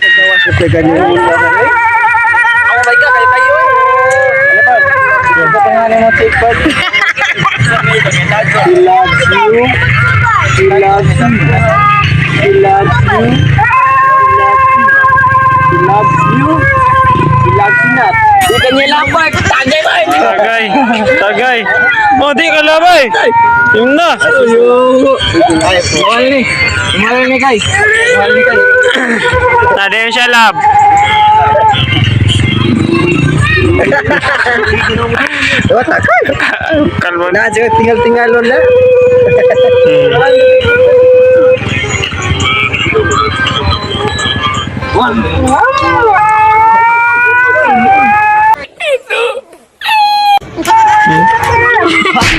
Nagawa siya sa ganyan. Oh my God, kayo kayo. Ano ba? Ano pangalan mo, Tikpad? He loves you. He loves you. He loves you. He loves you. He loves you not. Di kanya lapag. Tagay? Tagay. Tagay. Oh, di ka labay. Yun na! Mahal ni. Mahal ni kay. Mahal ni kay. Tade yun siya, lab. Wala takay. Kalmon. Na, Wow!